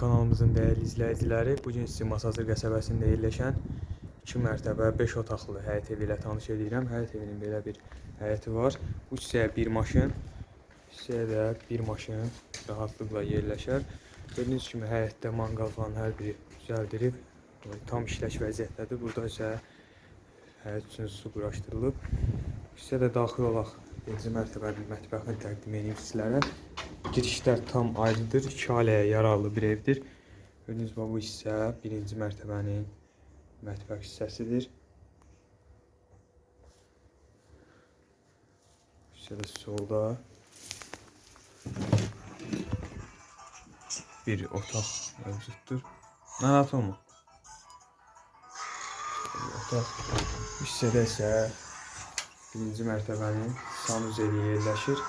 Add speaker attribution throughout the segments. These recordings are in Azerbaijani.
Speaker 1: Kanalımızın dəyərli izləyiciləri, bu gün sizi Masazır qəsəbəsində yerləşən 2 mərtəbə 5 otaqlı həyət evi ilə tanış edirəm. Həyət evinin belə bir həyəti var. Bu hissəyə bir maşın, hissəyə də bir maşın rahatlıqla yerləşər. Gördüyünüz kimi həyətdə manqal falan hər biri düzəldilib. Tam işləş vəziyyətdədir. Burada isə həyət üçün su quraşdırılıb. Hissədə daxil olaq birinci mərtəbənin mətbəxini təqdim edeyim sizlərə. Girişlər tam ayrıdır. İki ailəyə yararlı bir evdir. Gördüyünüz bu hissə birinci mərtəbənin mətbəx hissəsidir. Hissədə solda bir otaq mövcuddur. Narahat olma. Otaq. Hissədə isə birinci mərtəbənin sanuzeli yerləşir.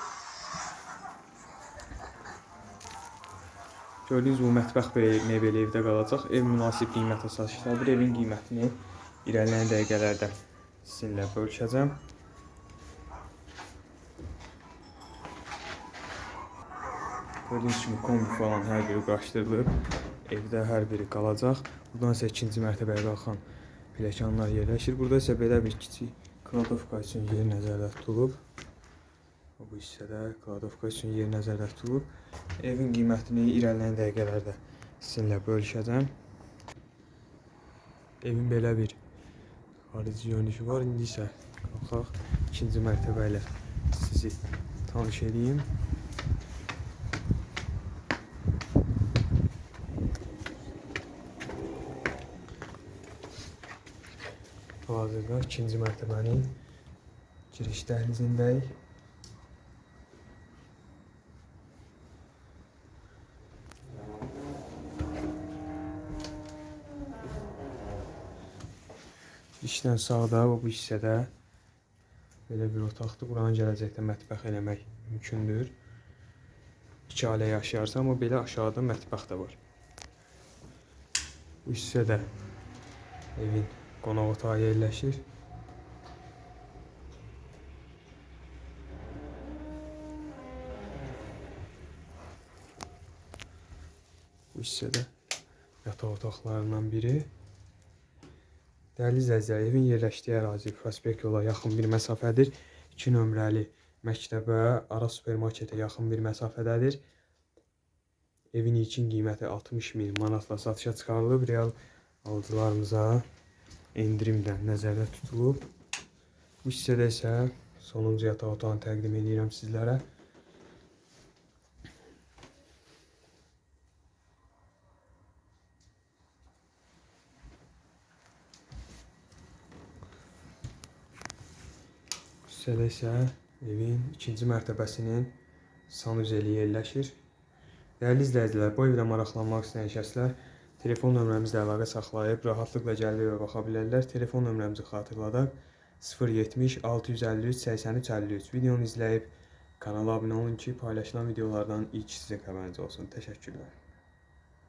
Speaker 1: Gördüyünüz bu mətbəx belə mebel evdə qalacaq. Ev münasib qiymətə satışdadır. Evin qiymətini irəliləyən dəqiqələrdə sizinlə bölüşəcəm. Gördüyünüz kimi kombi falan hər biri quraşdırılıb. Evdə hər biri qalacaq. Buradan isə ikinci mərtəbəyə qalxan pilləkənlər yerləşir. Burada isə belə bir kiçik kladovka üçün yer nəzərdə tutulub. Bu hissədə kladovka üçün yer nəzərdə tutulub. Evin qiymətini irəliləyən dəqiqələrdə sizinlə bölüşəcəm. Evin belə bir xarici görünüşü var. İndi isə qalxaq ikinci mərtəbə ilə sizi tanış edeyim. Hal-hazırda ikinci mərtəbənin giriş dəhlizindəyik. İşdən sağda bu hissədə belə bir otaqdır. Buranı gələcəkdə mətbəx eləmək mümkündür. İki ailə yaşayarsa, amma belə aşağıda mətbəx də var. Bu hissədə evin qonaq otağı yerləşir. Bu hissədə yataq otaqlarından biri. Dəyərli izləyicilər, evin yerləşdiyi ərazi prospekt yola yaxın bir məsafədir. 2 nömrəli məktəbə, ara supermarketə yaxın bir məsafədədir. Evin ilkin qiyməti 60 min manatla satışa çıxarılıb. Real alıcılarımıza endirimlə nəzərdə tutulub. Bu hissədə isə sonuncu yataq otağını təqdim edirəm sizlərə. Hissədə isə evin ikinci mərtəbəsinin sanuzeli yerləşir. Dəyərli izləyicilər, bu evlə maraqlanmaq istəyən şəxslər telefon nömrəmizlə əlaqə saxlayıb rahatlıqla gəlib evə baxa bilərlər. Telefon nömrəmizi xatırladaq. 070 653 83 53. Videonu izləyib kanala abunə olun ki, paylaşılan videolardan ilk sizə xəbəriniz olsun. Təşəkkürlər.